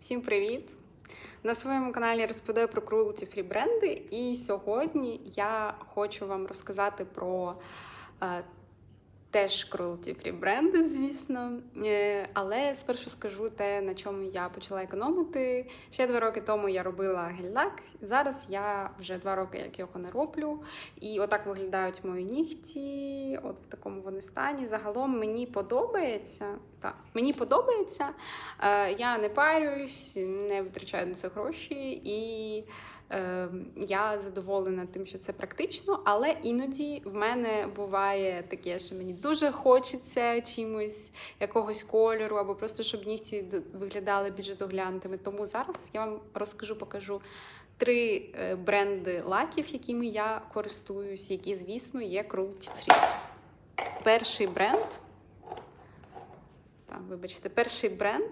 Всім привіт! На своєму каналі розповідаю про крулті фрі-бренди, і сьогодні я хочу вам розказати про е, теж free бренди, звісно. Е, але спершу скажу те, на чому я почала економити. Ще два роки тому я робила гель-лак. Зараз я вже два роки як його не роблю. І отак виглядають мої нігті, от в такому вони стані. Загалом мені подобається. Так, мені подобається. Е, я не парююсь, не витрачаю на це гроші, і я задоволена тим, що це практично, але іноді в мене буває таке, що мені дуже хочеться чимось, якогось кольору, або просто щоб нігті виглядали більш доглянутими. Тому зараз я вам розкажу, покажу. Три е, бренди лаків, якими я користуюсь, які, звісно, є cruelty free. Перший бренд так, вибачте, перший бренд,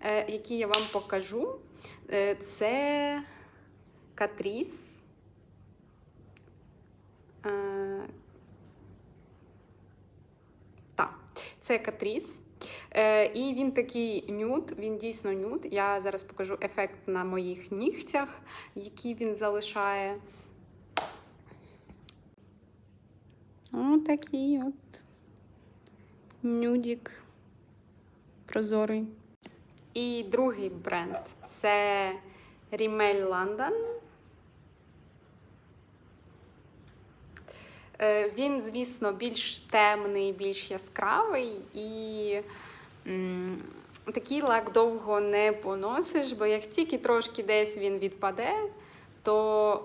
е, який я вам покажу, е, це Catrice. Е, Так, це Catrice. Е, І він такий нюд, він дійсно нюд. Я зараз покажу ефект на моїх нігтях, який він залишає. Отакий от нюдік прозорий. І другий бренд це Rimmel London. Е, Він, звісно, більш темний, більш яскравий і такий лак довго не поносиш, бо як тільки трошки десь він відпаде, то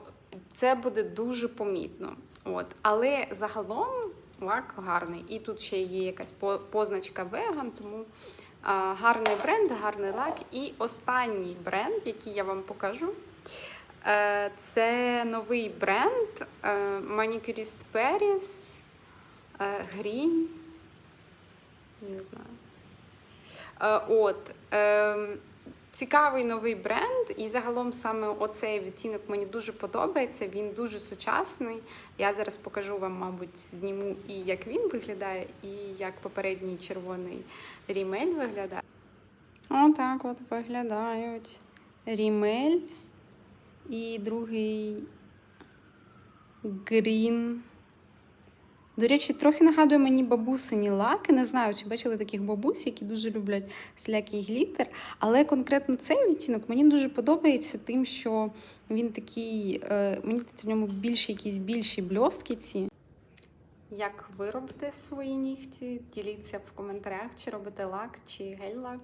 це буде дуже помітно. От. Але загалом лак гарний. І тут ще є якась позначка веган, тому гарний бренд, гарний лак. І останній бренд, який я вам покажу, е, це новий бренд е, Manicurist Paris е, Green. Не знаю. Е, От. ем, Цікавий новий бренд, і загалом саме оцей відтінок мені дуже подобається. Він дуже сучасний. Я зараз покажу вам, мабуть, зніму і як він виглядає, і як попередній червоний рімель виглядає. Отак от виглядають рімель і другий грін. До речі, трохи нагадує мені бабусині лаки. Не знаю, чи бачили таких бабусь, які дуже люблять слякий глітер. Але конкретно цей відтінок мені дуже подобається тим, що він такий, е, мені в ньому більше якісь більші бльостки ці. Як ви робите свої нігті? Діліться в коментарях, чи робите лак, чи гель-лак.